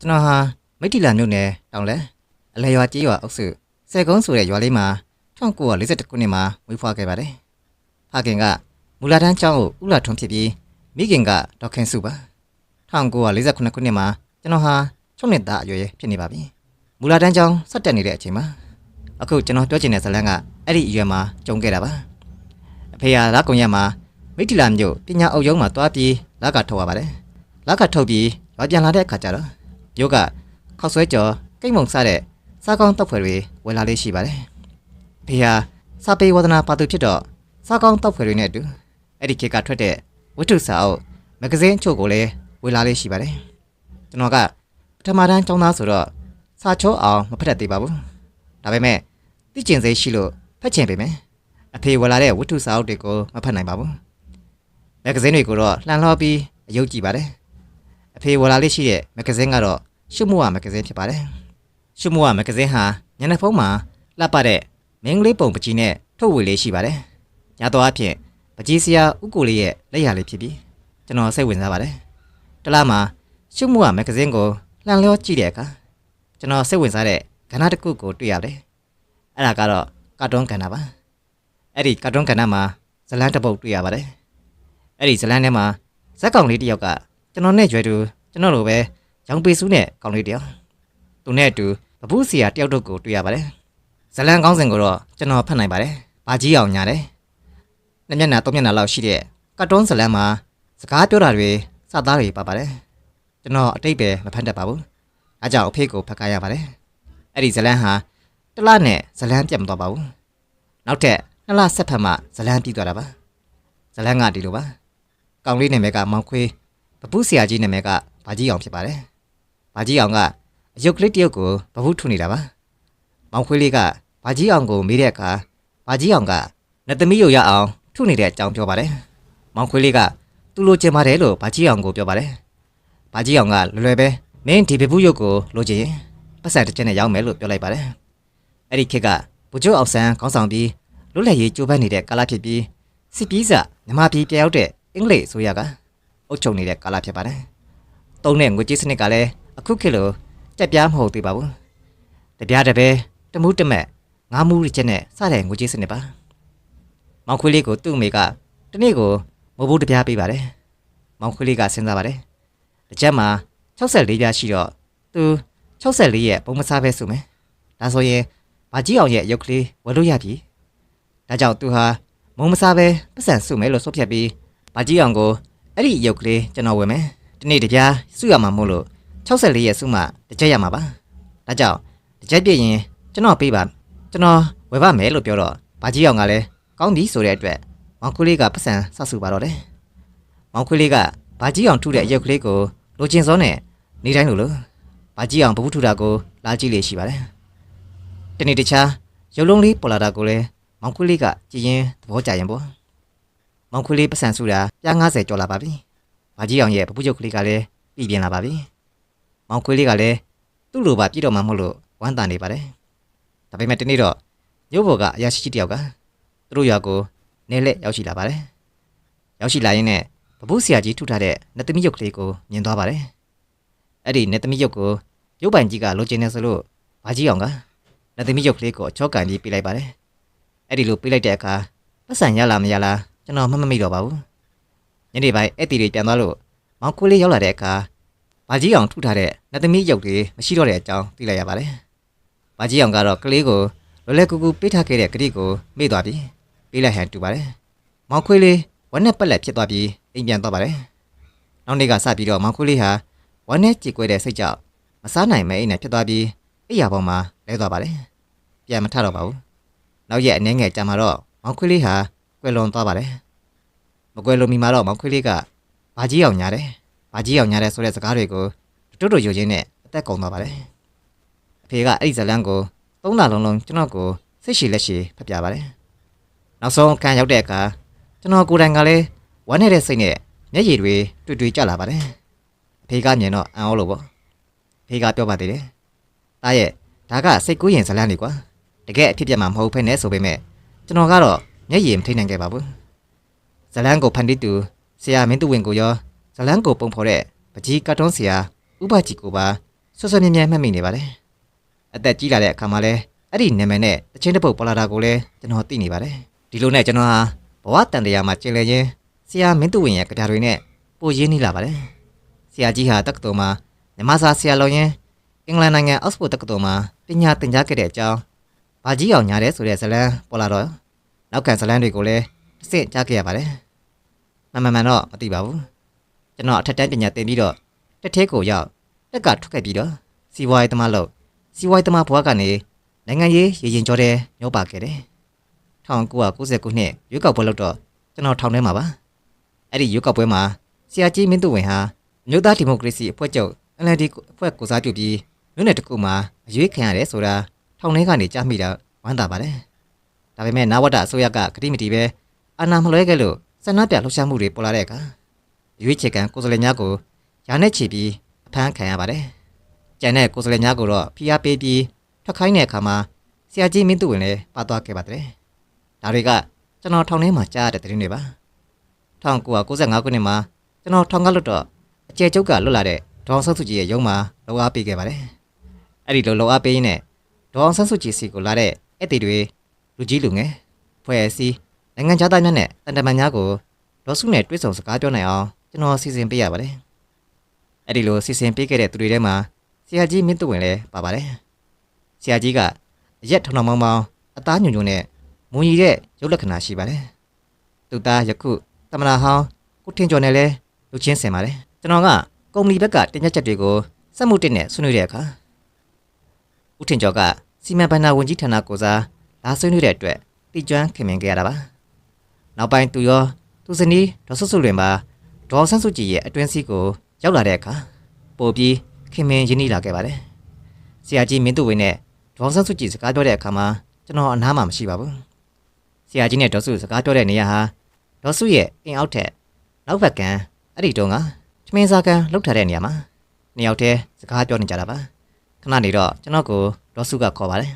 ကျွန်တော်ဟာမိတ္တီလာမြို့နယ်တောင်လဲအလဲရွာကြီးရွာအုပ်စုဆယ်ကုန်းဆိုတဲ့ရွာလေးမှာ1942ခုနှစ်မှာမွေးဖွားခဲ့ပါတယ်။ဖခင်ကမူလာတန်းကျောင်းကိုဥလာထွန်းဖြစ်ပြီးမိခင်ကဒေါက်ခင်စုပါ1948ခုနှစ်မှာကျွန်တော်ဟာ6နှစ်သားအရွယ်ဖြစ်နေပါပြီ။မူလာတန်းကျောင်းဆက်တက်နေတဲ့အချိန်မှာအခုကျွန်တော်ပြောချင်တဲ့ဇာတ်လမ်းကအဲ့ဒီအရွယ်မှာကြုံခဲ့တာပါ။အဖေကလာကုံရက်မှာမိတ္တီလာမြို့ပညာအုပ်ရုံးမှာတွားပြီးလာကထုတ်ရပါတယ်။လာကထုတ်ပြီးရွာပြန်လာတဲ့အခါကျတော့ ရုပ်ကခောက်ဆွဲကြော်ကိတ်မုံစားတဲ့စားကောင်းတောက်ဖွယ်တွေဝယ်လာလေးရှိပါတယ်။ဖေဟာစာပေဝဒနာပါသူဖြစ်တော့စားကောင်းတောက်ဖွယ်တွေနဲ့အတူအဲ့ဒီခေတ်ကထွက်တဲ့ဝတ္ထုစာအုပ်မဂဇင်းအချို့ကိုလည်းဝယ်လာလေးရှိပါတယ်။ကျွန်တော်ကပထမတန်းကျောင်းသားဆိုတော့စာချောအောင်မဖတ်တတ်သေးပါဘူး။ဒါပေမဲ့သိကျင်စိတ်ရှိလို့ဖတ်ချင်ပေမယ်။အဖေဝယ်လာတဲ့ဝတ္ထုစာအုပ်တွေကိုမဖတ်နိုင်ပါဘူး။မဂဇင်းတွေကိုတော့လှန်လှောပြီးအယုတ်ကြည့်ပါတယ်။အဖေဝလာလေးရှိတဲ့မဂဇင်းကတော့ ရှုမှုဝမဂဇင်းဖြစ်ပါတယ်။ရှုမှုဝမဂဇင်းဟာညနေဖုံးမှာလှပတဲ့မင်းကလေးပုံပကြီးနဲ့ထုတ်ဝေလေးရှိပါတယ်။ညတော့အဖြစ်ပကြီးစရာဥကိုလေးရဲ့လက်ရလေးဖြစ်ပြီးကျွန်တော်စိတ်ဝင်စားပါတယ်။တလားမှာရှုမှုဝမဂဇင်းကိုလှန်လျောကြည့်တဲ့အခါကျွန်တော်စိတ်ဝင်စားတဲ့ကဏ္ဍတစ်ခုကိုတွေ့ရတယ်။အဲ့ဒါကတော့ကာတွန်းကဏ္ဍပါ။အဲ့ဒီကာတွန်းကဏ္ဍမှာဇလန်းတစ်ပုဒ်တွေ့ရပါတယ်။အဲ့ဒီဇလန်းထဲမှာဇက်ကောင်လေးတစ်ယောက်ကကျွန်တော်နဲ့ကြွယ်သူကျွန်တော်လိုပဲ ရောင်ပေစုနဲ့ကောင်းလေးတယောက်သူနဲ့အတူပပူးစီယာတယောက်တို့ကိုတွေ့ရပါတယ်ဇလန်ကောင်းစဉ်ကိုတော့ကျွန်တော်ဖတ်နိုင်ပါတယ်ဘာကြီးအောင်ညာတယ်နှစ်မျက်နှာသုံးမျက်နှာလောက်ရှိတဲ့ကတ်တွန်းဇလန်မှာစကားပြောတာတွေစသားတွေပါပါတယ်ကျွန်တော်အတိတ်ပဲမဖတ်တတ်ပါဘူးအားကြောင့်အဖေကိုဖတ်ကြရပါတယ်အဲ့ဒီဇလန်ဟာတစ်လနဲ့ဇလန်ပြတ်မသွားပါဘူးနောက်ထပ်နှစ်လဆက်ဖက်မှဇလန်ပြီးသွားတာပါဇလန်ကဒီလိုပါကောင်းလေးနာမည်ကမောင်ခွေးပပူးဆရာကြီးနာမည်ကဘာကြီးအောင်ဖြစ်ပါတယ်။ ဘာကြီးအောင်ကအယုတ်ကလေးတယောက်ကိုပပူးထုနေတာပါ။မောင်ခွေးလေးကဘာကြီးအောင်ကိုမေးတဲ့အခါဘာကြီးအောင်ကနတ်သမီးကိုရအောင်ထုနေတဲ့အကြောင်းပြောပါတယ်။မောင်ခွေးလေးကသူ့လိုချင်ပါတယ်လို့ဘာကြီးအောင်ကိုပြောပါတယ်။ဘာကြီးအောင်ကလွယ်လွယ်ပဲမင်းဒီပပူးရုပ်ကိုလိုချင်ရင်ပတ်စံတစ်ချက်နဲ့ရောက်မယ်လို့ပြောလိုက်ပါတယ်။အဲ့ဒီခေတ်ကဗိုလ်ချုပ်အောင်ဆန်းခေါင်းဆောင်ပြီးလွတ်လပ်ရေးကြိုးပမ်းနေတဲ့ကာလဖြစ်ပြီးစစ်ပြေးစာမြမပြည်ပြောက်တဲ့အင်္ဂလိပ်အစိုးရကအုပ်ချုပ်နေတဲ့ကာလဖြစ်ပါတယ်။တုံးတဲ့ငွေကြေးစနစ်ကလည်း အခုခေတ်လိုကြက်ပြားမဟုတ်သေးပါဘူး။တပြားတပဲတမှုတမက်ငါးမှုတစ်ချက်နဲ့စတဲ့ငွေကြေးစနစ်ပါ။မောင်ခွေးလေးကိုသူ့အမေကတနေ့ကိုမဟုတ်ဘူးတပြားပေးပါတယ်။မောင်ခွေးလေးကစဉ်းစားပါတယ်။တစ်ချက်မှာ64ပြားရှိတော့သူ64ရဲ့ပုံမစားပဲဆိုမယ်။ဒါဆိုရင်ဘာကြီးအောင်ရဲ့ရုပ်ကလေးဝယ်လို့ရပြီ။ဒါကြောင့်သူဟာမုံမစားပဲပတ်စံစုမယ်လို့ဆိုဖြတ်ပြီးဘာကြီးအောင်ကိုအဲ့ဒီရုပ်ကလေးကျွန်တော်ဝယ်မယ်ဒီနေ့တကြားစုရမှာမို့လို့ 64ရဲ့စုမှတစ်ချက်ရမှာပါဒါကြောင့်တစ်ချက်ပြည့်ရင်ကျွန်တော်ပေးပါကျွန်တော်ဝယ်ပါမယ်လို့ပြောတော့ဘာကြီးအောင်ကလည်းကောင်းပြီဆိုတဲ့အတွက်မောင်ခွေးလေးကပတ်စံစဆူပါတော့တယ်မောင်ခွေးလေးကဘာကြီးအောင်ထုတဲ့အရုပ်ကလေးကိုလိုချင်စောနဲ့နေတိုင်းလိုလိုဘာကြီးအောင်ပပုထုတာကိုလာကြည့်လေရှိပါတယ်တနေ့တခြားရုပ်လုံးလေးပေါ်လာတာကိုလည်းမောင်ခွေးလေးကကြည်ရင်သဘောကျရင်ပေါ့မောင်ခွေးလေးပတ်စံစုတာပြား90ကျော်လာပါပြီ။ဘာကြီးအောင်ရဲ့ပပူးချုပ်ကလေးကလည်းပြည်ပြင်းလာပါပြီ။ မောင်ခွေးလေးကလည်းသူ့လိုပါပြည်တော်မှမဟုတ်လို့ဝမ်းသာနေပါတယ်။ဒါပေမဲ့ဒီနေ့တော့ရုပ်ဘော်ကအရာရှိကြီးတယောက်ကသူတို့ရွာကိုနေလက်ရောက်ရှိလာပါတယ်။ရောက်ရှိလာရင်းနဲ့ပပူးဆရာကြီးထုထားတဲ့နတ်သမီးရုပ်ကလေးကိုမြင်သွားပါတယ်။အဲ့ဒီနတ်သမီးရုပ်ကိုရုပ်ပိုင်ကြီးကလိုချင်နေဆိုလို့ဘာကြီးအောင်ကနတ်သမီးရုပ်ကလေးကိုအချောကန်ပြီးပြလိုက်ပါတယ်။အဲ့ဒီလိုပြလိုက်တဲ့အခါပတ်စံရလာမရလားကျွန်တော်မှတ်မမိတော့ပါဘူးညနေပိုင်းအဲ့တီတွေပြန်သွားလို့မောင်ခွေးလေးရောက်လာတဲ့အခါ ဘာကြီးအောင်ထုထားတဲ့နတ်သမီးရုပ်တွေမရှိတော့တဲ့အကြောင်းသိလိုက်ရပါတယ်ဘာကြီးအောင်ကတော့ကလေးကိုလွယ်လွယ်ကူကူပေးထားခဲ့တဲ့ကတိကိုမေ့သွားပြီပေးလိုက်ဟန်တူပါတယ်မောင်ခွေးလေးဝမ်းနဲ့ပက်လက်ဖြစ်သွားပြီးအိမ်ပြန်သွားပါတယ်နောက်နေ့ကစပြီးတော့မောင်ခွေးလေးဟာဝမ်းနဲ့ကြေကွဲတဲ့စိတ်ကြောင့်မစားနိုင်မဲအိမ်နဲ့ဖြစ်သွားပြီးအိယာပေါ်မှာလဲသွားပါတယ်ပြန်မထတော့ပါဘူးနောက်ရက်အနေငယ်ကြာမှာတော့မောင်ခွေးလေးဟာကွယ်လွန်သွားပါတယ်။မကွယ်လွန်မီမှာတော့မောင်ခွေးလေးကဘာကြီးအောင်ညာတယ်။ ဘာကြီးအောင်ညာတယ်ဆိုတဲ့စကားတွေကိုတွတ်တွတ်ယူချင်းနဲ့အသက်ကုန်သွားပါတယ်။အဖေကအဲ့ဒီဇလန်းကိုသုံးလလုံးလုံးကျွန်တော်ကိုစိတ်ရှည်လက်ရှည်ဖတ်ပြပါတယ်။နောက်ဆုံးကန်ရောက်တဲ့အခါကျွန်တော်ကိုယ်တိုင်ကလည်းဝမ်းနေတဲ့စိတ်နဲ့မျက်ရည်တွေတွေ့တွေ့ကျလာပါတယ်။အဖေကမြင်တော့အံ့ဩလို့ပေါ့။အဖေကပြောပါသေးတယ်။တားရဲ့ဒါကစိတ်ကူးရင်ဇလန်းလေးကွာ။တကယ်အဖြစ်ပြတ်မှာမဟုတ်ဖ ೇನೆ ဆိုပေမဲ့ကျွန်တော်ကတော့မျက်ရည်မထိနိုင်ခဲ့ပါဘူးဇလန်းကိုဖန်တီးသူဆရာမင်းသူဝင်ကိုရော ဇလန်းကိုပုံဖော်တဲ့ပကြီးကတ်တွန်းဆရာဥပကြီးကိုပါဆွဆွမြဲမြဲမှတ်မိနေပါတယ်အသက်ကြီးလာတဲ့အခါမှာလဲအဲ့ဒီနာမည်နဲ့တချင်းတစ်ပုတ်ပေါ်လာတာကိုလည်းကျွန်တော်သိနေပါတယ်ဒီလိုနဲ့ကျွန်တော်ဟာဘဝတန်တရားမှာကျင်လည်ခြင်းဆရာမင်းသူဝင်ရဲ့ကြတာတွေနဲ့ပိုရင်းနှီးလာပါတယ်ဆရာကြီးဟာတက္ကသိုလ်မှာမြမစာဆရာလောင်းရင်အင်္ဂလန်နိုင်ငံအောက်စဖို့တက္ကသိုလ်မှာပညာသင်ကြားခဲ့တဲ့အကြောင်းဘာကြီးအောင်ညားတဲ့ဆိုတဲ့ဇတ်လံပေါ်လာတော့နောက်ကန်ဇတ်လံတွေကိုလည်းတစ်ဆင့်ကြားခဲ့ရပါတယ်မမှန်မှန်တော့မသိပါဘူး ကျွန်တော်အထက်တန်းပညာသင်ပြီးတော့တက်သေးကိုရောက်တက်ကထွက်ခဲ့ပြီးတော့စီဝိုင်းသမားလို့စီဝိုင်းသမားဘွားကနေနိုင်ငံရေးရေရင်ကြောတဲ့ညောပါခဲ့တယ်1990ခုနှစ်ရွေးကောက်ပွဲလုပ်တော့ကျွန်တော်ထောင်ထဲမှာပါအဲ့ဒီရွေးကောက်ပွဲမှာဆရာကြီးမင်းသူဝင်ဟာမြို့သားဒီမိုကရေစီအဖွဲ့ချုပ် NLD အဖွဲ့ကိုစားပြုပြီးမြို့နယ်တစ်ခုမှာအရွေးခံရတယ်ဆိုတာထောင်ထဲကနေကြားမိတာဝမ်းသာပါတယ်ဒါပေမဲ့နဝတ္တအစိုးရကဂတိမတီပဲအာဏာမလွဲခဲ့လို့စန္ဒပြလှုပ်ရှားမှုတွေပေါ်လာတဲ့အခါ ရွေးချယ်ခံကိုယ်စားလှယ်များကိုယာနဲ့ချီပြီးအဖမ်းခံရပါတယ်ကျန်တဲ့ကိုယ်စားလှယ်များကိုတော့ဖိအားပေးပြီးထွက်ခိုင်းတဲ့အခါမှာဆရာကြီးမင်းသူဝင်လည်းပါသွားခဲ့ပါတယ်ဒါတွေကကျွန်တော်ထောင်ထဲမှာကြားရတဲ့သတင်းတွေပါ1995ခုနှစ်မှာကျွန်တော်ထောင်ကလွတ်တော့အကျယ်ကျုပ်ကလွတ်လာတဲ့ဒေါအောင်ဆန်းစုကြည်ရဲ့ရုံးမှာလောက်အားပေးခဲ့ပါတယ်အဲ့ဒီလိုလောက်အားပေးရင်းနဲ့ဒေါအောင်ဆန်းစုကြည်စီကိုလာတဲ့ဧည့်သည်တွေလူကြီးလူငယ်ဖွဲ့အစည်းနိုင်ငံခြားသားများနဲ့တန်တမန်များကိုဒေါ်စုနဲ့တွေ့ဆုံစကားပြောနိုင်အောင် ကျွန်တော်စီစဉ်ပေးရပါတယ်အဲ့ဒီလိုစီစဉ်ပေးခဲ့တဲ့သူတွေထဲမှာဆရာကြီးမင်းသူဝင်လည်းပါပါတယ်ဆရာကြီးကအရက်ထောင်ထောင်မောင်းမောင်းအသားညွန့်ညွန့်နဲ့မွန်ရီတဲ့ရုပ်လက္ခဏာရှိပါတယ်သူသားယခုတမနာဟောင်းကိုထင်ကျော်နဲ့လည်းလူချင်းဆင်ပါတယ်ကျွန်တော်ကကုမ္ပဏီဘက်ကတင်ပြချက်တွေကိုစက်မှုတင်နဲ့ဆွေးနွေးတဲ့အခါဦးထင်ကျော်ကစီမံဘဏ္ဍာဝန်ကြီးဌာနကိုစားလာဆွေးနွေးတဲ့အတွက်တိကျွမ်းခင်မင်ခဲ့ရတာပါနောက်ပိုင်းသူရောသူစနီးဒေါ်ဆုဆုလွင်ပါ ဒေါ်ဆန်းစုကြည်ရဲ့အတွင်းစည်းကိုရောက်လာတဲ့အခါပို့ပြီးခင်မင်ရင်းနှီးလာခဲ့ပါတယ်ဆရာကြီးမင်းသူဝင်းနဲ့ဒေါ်ဆန်းစုကြည်စကားပြောတဲ့အခါမှာကျွန်တော်အနားမှာမရှိပါဘူးဆရာကြီးနဲ့ဒေါ်စုစကားပြောတဲ့နေရာဟာဒေါ်စုရဲ့အင်အောက်ထက်နောက်ဘက်ကံအဲ့ဒီတုန်းကချမင်းစားကန်လှုပ်ထားတဲ့နေရာမှာနှစ်ယောက်တည်းစကားပြောနေကြတာပါခဏနေတော့ကျွန်တော်ကိုဒေါ်စုကခေါ်ပါတယ်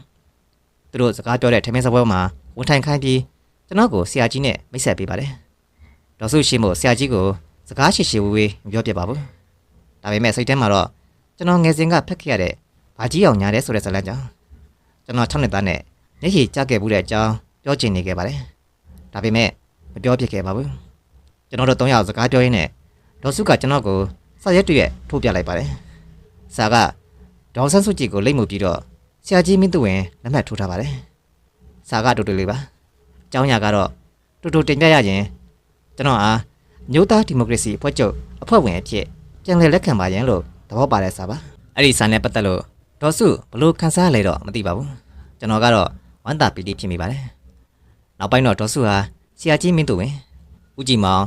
သူတို့စကားပြောတဲ့ထမင်းစားပွဲမှာဝန်ထိုင်ခိုင်းပြီးကျွန်တော်ကိုဆရာကြီးနဲ့မိတ်ဆက်ပေးပါတယ်ဒေါ်စုရှိမို့ဆရာကြီးကိုစ ကားရှိရှိဝေးဝေးမပြောပြပါဘူးဒါပေမဲ့စိတ်ထဲမှာတော့ကျွန်တော်ငယ်စဉ်ကဖက်ခဲ့ရတဲ့ဘာကြီးအောင်ညာတဲ့ဆိုတဲ့ဇာတ်လမ်းကြောင့်ကျွန်တော်၆နှစ်သားနဲ့မျက်ရည်ကျခဲ့မှုတဲ့အကြောင်းပြောချင်နေခဲ့ပါတယ်ဒါပေမဲ့မပြောဖြစ်ခဲ့ပါဘူးကျွန်တော်တို့၃ယောက်စကားပြောရင်းနဲ့ဒေါ်စုကကျွန်တော်ကိုစာရက်တရက်ထိုးပြလိုက်ပါတယ်စာကဒေါ်ဆန်းစုကြည်ကိုလိတ်မှုပြီးတော့ဆရာကြီးမင်းသူဝင်လက်မှတ်ထိုးထားပါတယ်စာကတူတူလေးပါအကြောင်းအရာကတော့တူတူတင်ပြရရင်ကျွန်တော်အား မျိုးသားဒီမိုကရေစီအဖွဲ့ချုပ်အဖွဲ့ဝင်အဖြစ်ပြန်လည်လက်ခံပါရင်လို့သဘောပါတဲ့စာပါအဲ့ဒီစာနဲ့ပတ်သက်လို့ဒေါ်စုဘလို့ခန်းစားလဲတော့မသိပါဘူးကျွန်တော်ကတော့ဝမ်းသာပီတိဖြစ်မိပါတယ်နောက်ပိုင်းတော့ဒေါ်စုဟာဆရာကြီးမင်းသူဝင်ဦးကြည်မောင်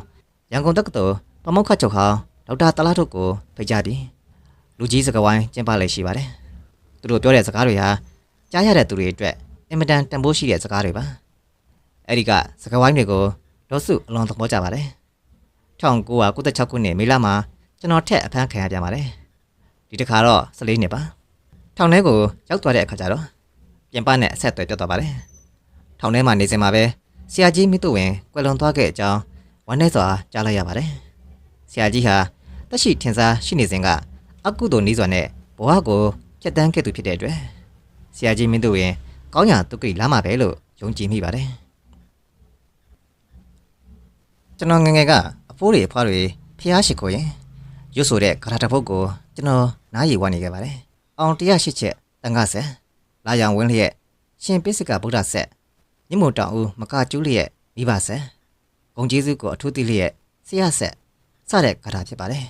ရန်ကုန်တက္ကသိုလ်ပမောက္ခချုပ်ဟောင်းဒေါက်တာတလားထုတ်ကိုဖိတ်ကြားပြီးလူကြီးစကားဝိုင်းကျင်းပလေရှိပါတယ်သူတို့ပြောတဲ့စကားတွေဟာကြားရတဲ့သူတွေအတွက်အင်မတန်တန်ဖိုးရှိတဲ့စကားတွေပါအဲ့ဒီကစကားဝိုင်းတွေကိုဒေါ်စုအလွန်သဘောကျပါတယ် 1996ခုနှစ်မေလမှာကျွန်တော်ထက်အဖမ်းခံရပြန်ပါတယ်ဒီတစ်ခါတော့14နှစ်ပါထောင်ထဲကိုရောက်သွားတဲ့အခါကျတော့ပြင်ပနဲ့အဆက်အသွယ်ပြတ်သွားပါတယ်ထောင်ထဲမှာနေစင်မှာပဲဆရာကြီးမိသူဝင်ကွယ်လွန်သွားခဲ့အကြောင်းဝမ်းနည်းစွာကြားလိုက်ရပါတယ်ဆရာကြီးဟာတက်ရှိထင်ရှားရှိနေစဉ်ကအကုသိုလ်နည်းစွာနဲ့ဘဝကိုဖျက်ဆီးခဲ့သူဖြစ်တဲ့အတွက်ဆရာကြီးမင်းသူဝင်ကောင်းရာတုကိလာမှာပဲလို့ယုံကြည်မိပါတယ်ကျွန်တော်ငယ်ငယ်က အဖိုးတွေအဖွားတွေဖျားရှိခိုးရင်ရွတ်ဆိုတဲ့ဂရတာဖုတ်ကိုကျွန်တော်နားရည်ဝနေခဲ့ပါတယ်အောင်108ချက်တန်ခါဆက်လာရောင်ဝင်းလျက်ရှင်ပိစကဗုဒ္ဓဆက်ညမုံတောင်ဦးမကကျူးလျက်မိဘဆက်ဂုံကျေးဇူးကိုအထူးသိလျက်ဆရာဆက်စတဲ့ဂါထာဖြစ်ပါတယ်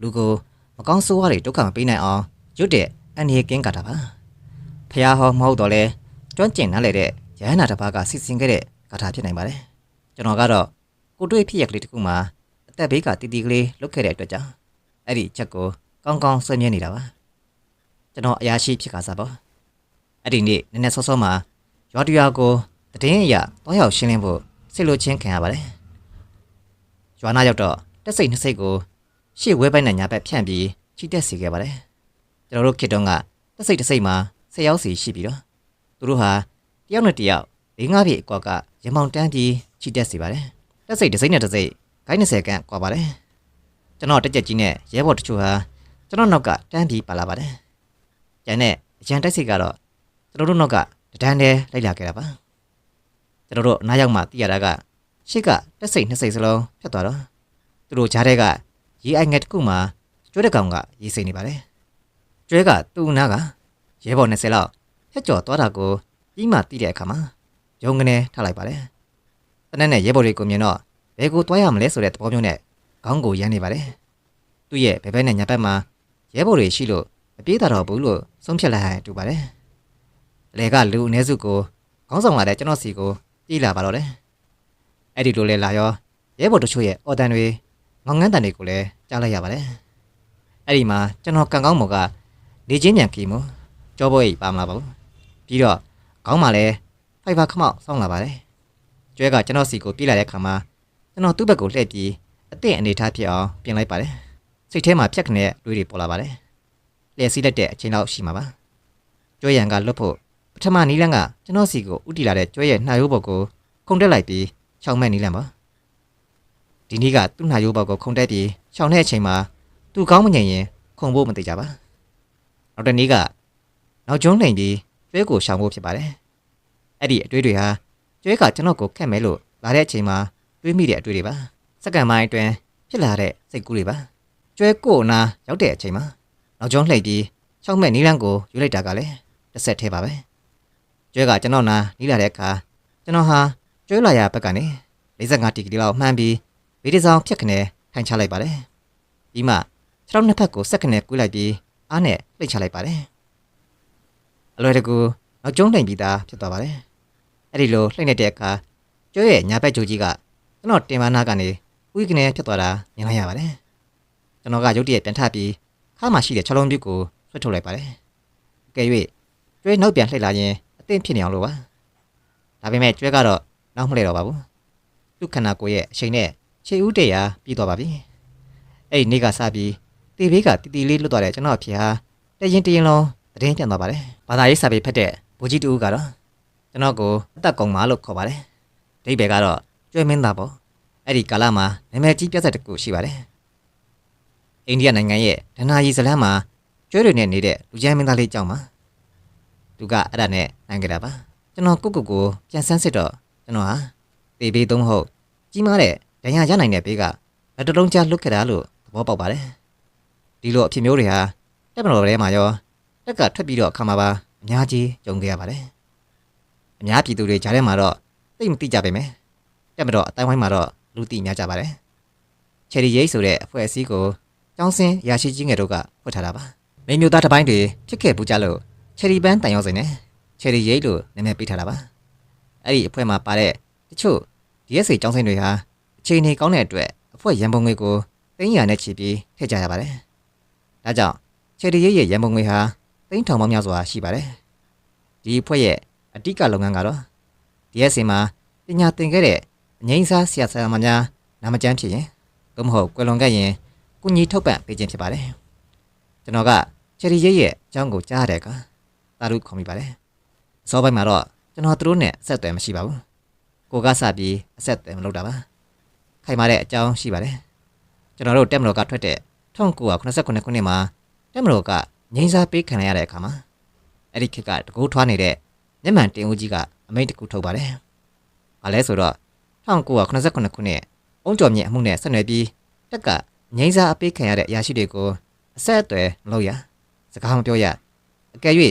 လူကိုမကောင်းဆိုးဝါးတွေဒုက္ခမပေးနိုင်အောင်ရွတ်တဲ့အန်ရီကင်းဂါထာပါဖះဟောမဟုတ်တော့လဲကျွမ်းကျင်နားလေတဲ့ရဟန္တာတစ်ပါးကစီစဉ်ခဲ့တဲ့ဂါထာဖြစ်နိုင်ပါတယ်ကျွန်တော်ကတော့ ကိုတွေ့ဖြစ်ရကလေးတစ်ခုမှာအသက်ဘေးကတီတီကလေးလုတ်ခဲ့တဲ့အတွက်ကြောင့်အဲ့ဒီချက်ကိုကောင်းကောင်းဆွေးမြဲနေတာပါကျွန်တော်အရာရှိဖြစ်ခါစားပေါ့အဲ့ဒီနေ့နည်းနည်းစောစောမှာရွာတရွာကိုတည်င်းအရာတောရောက်ရှင်းလင်းဖို့စစ်လိုချင်းခံရပါတယ်ရွာနာရောက်တော့တက်စိတ်နှစ်စိတ်ကိုရှေ့ဝဲပိုင်းနဲ့ညာဘက်ဖြန့်ပြီးချီတက်စီခဲ့ပါတယ်ကျွန်တော်တို့ခေတ္တကတက်စိတ်တစ်စိတ်မှာဆယ်ယောက်စီရှိပြီးတော့သူတို့ဟာတယောက်နဲ့တယောက်၄၅ပြည့်အကွာကရမောင်တန်းပြီးချီတက်စီပါတယ် တက်စိတ်တစ်စိတ်နဲ့တစ်စိတ်ဂိုင်း20ခန့်ကွာပါတယ်ကျွန်တော်တက်ကြက်ကြီးနဲ့ရဲဘော်တချို့ဟာကျွန်တော်နောက်ကတန်းပြီးပါလာပါတယ်ကျန်တဲ့အရန်တိုက်စိတ်ကတော့ကျွန်တော်တို့နောက်ကတဒန်းတည်းလိုက်လာခဲ့တာပါကျွန်တော်တို့နားရောက်မှသိရတာကရှစ်ကတက်စိတ်နှစ်စိတ်စလုံးဖြတ်သွားတော့သူတို့ကြားထဲကရေအိုင်ငယ်တစ်ခုမှာကျွဲတစ်ကောင်ကရေစိမ့်နေပါတယ်ကျွဲကသူ့နားကရဲဘော်20လောက်ဖြတ်ကျော်သွားတာကိုပြီးမှသိတဲ့အခါမှာရုံကနေထားလိုက်ပါတယ် တနက်နဲ့ရဲဘော်တွေကိုမြင်တော့ဘယ်ကိုသွားရမလဲဆိုတဲ့သဘောမျိုးနဲ့ခေါင်းကိုရမ်းနေပါတယ်သူ့ရဲ့ဘယ်ဘက်နဲ့ညာဘက်မှာရဲဘော်တွေရှိလို့မပြေးတာတော့ဘူးလို့ဆုံးဖြတ်လိုက်ရတူပါတယ်အလေကလူအ ਨੇ စုကိုခေါင်းဆောင်လာတဲ့ကျွန်တော်စီကိုပြေးလာပါတော့တယ်အဲ့ဒီလိုလဲလာရောရဲဘော်တို့ချို့ရဲ့အော်တန်တွေငေါငန်းတန်တွေကိုလည်းကြားလိုက်ရပါတယ်အဲ့ဒီမှာကျွန်တော်ကန်ကောင်းမော်ကနေချင်းမြန်ကီမို့ကြောပွဲကြီးပါမလာပါဘူးပြီးတော့ခေါင်းမှာလည်းဖိုက်ဖာခမောက်ဆောင်းလာပါတယ် ကျွဲကကျွန်တော်စီကိုပြေးလာတဲ့ခါမှာကျွန်တော်သူ့ဘက်ကိုလှည့်ပြီးအသင့်အနေထားဖြစ်အောင်ပြင်လိုက်ပါတယ်စိတ်ထဲမှာဖြက်ခနဲ့တွေးတွေပေါ်လာပါတယ်လျှက်စီးလိုက်တဲ့အချိန်လောက်ရှိမှာပါကျွဲရံကလွတ်ဖို့ပထမနီးလန်းကကျွန်တော်စီကိုဥတီလာတဲ့ကျွဲရဲ့နှာရိုးပေါ်ကိုခုန်တက်လိုက်ပြီးချောင်းမဲ့နီးလန်းပါဒီနေ့ကသူ့နှာရိုးပေါ်ကိုခုန်တက်ပြီးချောင်းတဲ့အချိန်မှာသူကောင်းမငြိမ်ရင်ခုန်ဖို့မသိကြပါနောက်တစ်နေ့ကနောက်ကျုံးလှိန်ပြီးကျွဲကိုရှောင်ဖို့ဖြစ်ပါတယ်အဲ့ဒီအတွေးတွေဟာ ကျွဲကကျွန်တော်ကိုခက်မဲလို့လာတဲ့အချိန်မှာတွေးမိတဲ့အတွေ့တွေပါစက္ကန့်ပိုင်းအတွင်းဖြစ်လာတဲ့စိတ်ကူးတွေပါကျွဲကိုအနာရောက်တဲ့အချိန်မှာနောက်ကျောင်းလှိပ်ပြီးချောက်မဲ့နီးလန်းကိုယူလိုက်တာကလည်းတစ်ဆက်သေးပါပဲကျွဲကကျွန်တော်နာနီးလာတဲ့အခါကျွန်တော်ဟာကျွဲလာရဘက်ကနေ45တီကီလောက်မှန်းပြီးဗီဒီဆောင်ဖြတ်ခနဲ့ထိုင်ချလိုက်ပါတယ်ပြီးမှခြေထောက်နှစ်ဖက်ကိုစက္ကနဲ့ကူးလိုက်ပြီးအားနဲ့လှိတ်ချလိုက်ပါတယ်အလွယ်တကူနောက်ကျောင်းလှိပ်ပြီးသားဖြစ်သွားပါတယ် အဲ့ဒီလိုလှိတ်နေတဲ့အခါကျွဲရဲ့ညာဘက်ဂျိုကြီးကကျွန်တော်တင်မနာကနေဥယျကနေဖြစ်သွားတာမြင်လိုက်ရပါတယ်ကျွန်တော်ကရုတ်တရက်ပြန်ထပြီးခါမှရှိတဲ့ခြေလုံးပြုတ်ကိုဆွတ်ထုတ်လိုက်ပါတယ်အကယ်၍ကျွဲနောက်ပြန်လှည့်လာရင်အသင့်ဖြစ်နေအောင်လို့ပါဒါပေမဲ့ကျွဲကတော့နောက်မလှည့်တော့ပါဘူးသူ့ခန္ဓာကိုယ်ရဲ့အချိန်နဲ့ခြေဦးတရာပြီးသွားပါပြီအဲ့ဒီနေ့ကစပြီးတေဘေးကတီတီလေးလွတ်သွားတဲ့ကျွန်တော်အဖေဟာတရင်တရင်လုံးသတင်းပြန်သွားပါတယ်ဘာသာရေးစာပေဖတ်တဲ့ဘူကြီးတူကတော့ ကျွန်တော်ကိုအသက်ကုန်ပါလို့ခေါ်ပါတယ်ဒိဗေကတော့ကျွဲမင်းသားပေါ့အဲ့ဒီကာလမှာနာမည်ကြီးပြဿနာတစ်ခုရှိပါတယ်အိန္ဒိယနိုင်ငံရဲ့ဒနာယီဇလန်မှာကျွဲတွေနဲ့နေတဲ့လူချမ်းမင်းသားလေးကြောင့်ပါသူကအဲ့ဒါနဲ့နိုင်ကြတာပါကျွန်တော်ကိုကိုကိုပြန်ဆန်းစစ်တော့ကျွန်တော်ဟာတေဘေးသုံးဟုတ်ကြီးမားတဲ့ဒဏ်ရာရနိုင်တဲ့ဘေးကလက်တလုံးချလွတ်ခဲ့တာလို့သဘောပေါက်ပါတယ်ဒီလိုအဖြစ်မျိုးတွေဟာတက်မတော်ထဲမှာရောတက်ကထွက်ပြီးတော့အခါမှာပါအများကြီးကြုံခဲ့ရပါတယ် အများပြည်သူတွေကြားထဲမှာတော့သိမသိကြပါပဲတက်မတော်အတိုင်းဝိုင်းမှာတော့လူသိများကြပါတယ်ချယ်ရီရိတ်ဆိုတဲ့အဖွဲ့အစည်းကိုကျောင်းစင်းရာရှိကြီးငယ်တို့ကဖွင့်ထားတာပါမိမျိုးသားတစ်ပိုင်းတွေဖြစ်ခဲ့ပူကြလို့ချယ်ရီပန်းတန်ရောက်စင်နဲ့ချယ်ရီရိတ်လို့နာမည်ပေးထားတာပါအဲ့ဒီအဖွဲ့မှာပါတဲ့တချို့ DSA ကျောင်းစင်းတွေဟာအချိန်နေကောင်းတဲ့အတွက်အဖွဲ့ရန်ပုံငွေကိုသိန်းရာနဲ့ချီပြီးထည့်ကြရပါတယ်ဒါကြောင့်ချယ်ရီရိတ်ရဲ့ရန်ပုံငွေဟာသိန်းထောင်ပေါင်းများစွာရှိပါတယ်ဒီအဖွဲ့ရဲ့ အတိကလုပ်ငန်းကတော့ DSA မှာပညာသင်ခဲ့တဲ့အငိမ့်စားဆရာဆရာမများနာမကျန်းဖြစ်ရင်သို့မဟုတ်ကွယ်လွန်ခဲ့ရင်ကုညီထုတ်ပံ့ပေးခြင်းဖြစ်ပါတယ်ကျွန်တော်ကချယ်ရီရဲ့ရဲ့အကြောင်းကိုကြားရတဲ့အခါသာဓုခေါ်မိပါတယ်အစောပိုင်းမှာတော့ကျွန်တော်တို့နဲ့အဆက်အသွယ်မရှိပါဘူးကိုကစပြီးအဆက်အသွယ်မလုပ်တာပါခိုင်မာတဲ့အကြောင်းရှိပါတယ်ကျွန်တော်တို့တက်မတော်ကထွက်တဲ့1989ခုနှစ်မှာတက်မတော်ကငိမ့်စားပေးခံရတဲ့အခါမှာအဲ့ဒီခေတ်ကတကူထွားနေတဲ့ မျက်မှန်တင်ဦးကြီးကအမိန့်တကူထုတ်ပါတယ်။ဘာလဲဆိုတော့1989ခုနှစ်အုံးကျော်မြင့်အမှုနဲ့ဆက်နွယ်ပြီးတက်ကငိမ့်စားအပေးခံရတဲ့အရာရှိတွေကိုအဆက်အသွယ်မလုပ်ရစကားမပြောရအကယ်၍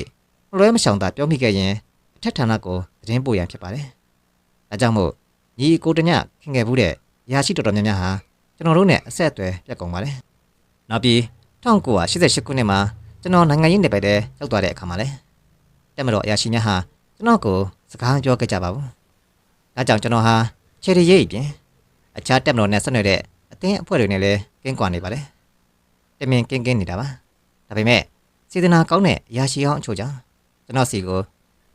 မလွဲမရှောင်သာပြောမိခဲ့ရင်အထက်ဌာနကိုသတင်းပို့ရန်ဖြစ်ပါတယ်။ဒါကြောင့်မို့ညီကိုတညခင်ခဲ့ဘူးတဲ့အရာရှိတော်တော်များများဟာကျွန်တော်တို့နဲ့အဆက်အသွယ်ပြတ်ကုန်ပါတယ်။နောက်ပြီး1988ခုနှစ်မှာကျွန်တော်နိုင်ငံရေးနယ်ပယ်ထဲရောက်သွားတဲ့အခါမှာလဲတက်မတော်အရာရှိများဟာ ကျွန်တော်ကိုစကားပြောခဲ့ကြပါဘူး။ဒါကြောင့်ကျွန်တော်ဟာချယ်ရီရိတ်ပြင်အခြားတက်မတော်နဲ့ဆက်နွယ်တဲ့အသင်းအဖွဲ့တွေနဲ့လည်းကင်းကွာနေပါတယ်။တမင်ကင်းကင်းနေတာပါ။ဒါပေမဲ့စေတနာကောင်းတဲ့အရာရှိအောင်အချို့ကြောင့်ကျွန်တော်စီကို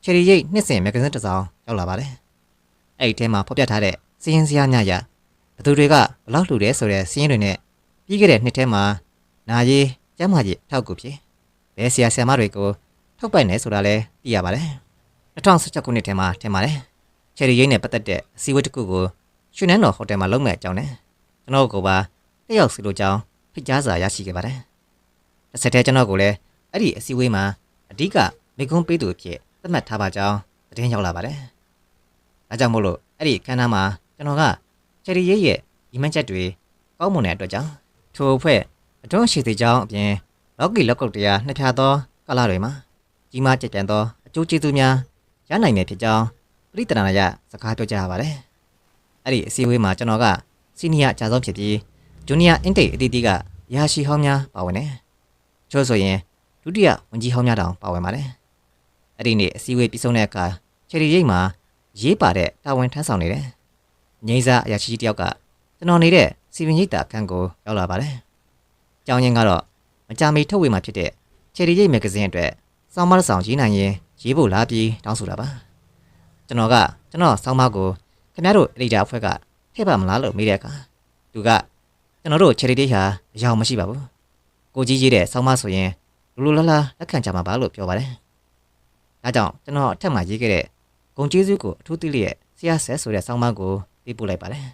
ချယ်ရီရိတ်နှစ်စဉ်မဂ္ဂဇင်းတစ်စောင်ရောက်လာပါတယ်။အဲ့ဒီထဲမှာဖော်ပြထားတဲ့စီရင်စရာညရဘသူတွေကဘလောက်လှူတယ်ဆိုတဲ့စီရင်တွေနဲ့ပြီးခဲ့တဲ့နှစ်ထဲမှာနာရီကျမ်းမာကြီးထောက်ကူဖြစ်ဘယ်ဆရာဆရာမတွေကိုထုတ်ပိုက်နေဆိုတာလည်းသိရပါတယ် 2016ခုနှစ်ထဲမှာထင်ပါတယ်ချယ်ရီရိတ်နဲ့ပတ်သက်တဲ့အစည်းအဝေးတစ်ခုကိုရွှေနန်းတော်ဟိုတယ်မှာလုပ်မဲ့အကြောင်းနဲ့ကျွန်တော်ကပါတက်ရောက်စီလိုကြောင်းဖိတ်ကြားစာရရှိခဲ့ပါတယ်တစ်ဆက်တည်းကျွန်တော်ကလည်းအဲ့ဒီအစည်းအဝေးမှာအဓိကမိကွန်းပေးသူအဖြစ်သတ်မှတ်ထားပါကြောင်းသတင်းရောက်လာပါတယ်။ဒါကြောင့်မို့လို့အဲ့ဒီအခမ်းအနားမှာကျွန်တော်ကချယ်ရီရဲ့ရဲ့ဒီမှတ်ချက်တွေကောင်းမွန်တဲ့အတွက်ကြောင့်ထိုအဖွဲ့အတွန်းရှိသေးကြောင်းအပြင်လော်ကီလောက်ကုတ်တရားနှစ်ဖြာသောကာလတွေမှာကြီးမားကြက်ကြံသောအကျိုးကျေးဇူးများ ရနိုင်မယ်ဖြစ်ကြောင်းပြိတ္တနာရစကားပြောကြရပါတယ်။အဲ့ဒီအစည်းအဝေးမှာကျွန်တော်ကစီနီယာအကြဆုံးဖြစ်ပြီးဂျူနီယာအင်တိတ်အတီးတီးကရာရှိဟောင်းများပါဝင်တယ်။ချို့ဆိုရင်ဒုတိယဝန်ကြီးဟောင်းများတောင်ပါဝင်ပါတယ်။အဲ့ဒီနေ့အစည်းအဝေးပြီးဆုံးတဲ့အခါချယ်ရီရိတ်မှာရေးပါတဲ့တာဝန်ထမ်းဆောင်နေတဲ့ငိမ့်စာအရာရှိကြီးတယောက်ကကျွန်တော်နေတဲ့စီဝင်ရိတ်တာခန်းကိုရောက်လာပါတယ်။ကြောင်းရင်းကတော့မကြမီထုတ်ဝေမှာဖြစ်တဲ့ချယ်ရီရိတ်မဂ္ဂဇင်းအတွက်စောင်းမတစ်ဆောင်ရေးနိုင်ရင် ရေးဖို့လာပြီးတောင်းဆိုတာပါ။ကျွန်တော်ကကျွန်တော်စောင်းမကိုခင်ဗျားတို့အလိဒါအဖွဲ့ကထည့်ပါမလားလို့မေးတဲ့အခါသူကကျွန်တော်တို့ချယ်ရီရိတ်ဟာအယောင်မရှိပါဘူး။ကိုကြီးရေးတဲ့စောင်းမဆိုရင်လူလူလားလားလက်ခံကြမှာပါလို့ပြောပါတယ်။ဒါကြောင့်ကျွန်တော်အထက်မှာရေးခဲ့တဲ့ဂုံကျေးဇူးကိုအထူးသိလျက်ဆရာဆက်ဆိုတဲ့စောင်းမကိုပေးပို့လိုက်ပါတယ်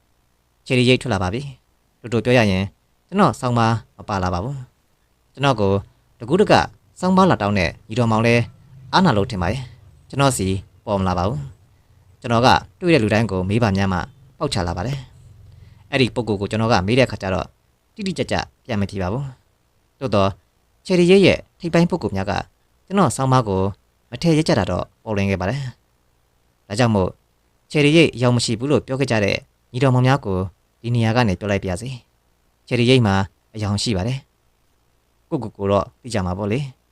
။ချယ်ရီရိတ်ထွက်လာပါပြီ။တူတူပြောရရင်ကျွန်တော်စောင်းမမပါလာပါဘူး။ကျွန်တော်ကိုတကူးတကစောင်းမလာတောင်းတဲ့ညီတော်မောင်လဲ အားနာလို့ထင်ပါရဲ့။ကျွန်တော်စီပေါ်မလာပါဘူး။ကျွန်တော်ကတွေ့တဲ့လူတိုင်းကိုမေးပါများမှပေါက်ချလာပါတယ်။အဲ့ဒီပုံကိုကိုကျွန်တော်ကမေးတဲ့အခါကျတော့တိတိကျကျပြန်မဖြေပါဘူး။တိုးတော့ချယ်ရီရိတ်ရဲ့ထိပ်ပိုင်းပုံကိုများကကျွန်တော်စောင်းမကိုမထည့်ရကြတာတော့ပေါ်လွင်ခဲ့ပါတယ်။ဒါကြောင့်မို့ချယ်ရီရိတ်အရောက်မရှိဘူးလို့ပြောခဲ့ကြတဲ့ညီတော်မောင်များကိုဒီနေရာကနေပြောလိုက်ပါရစေ။ချယ်ရီရိတ်မှာအယောင်ရှိပါတယ်။ကိုကိုကိုတော့သိကြမှာပေါ့လေ။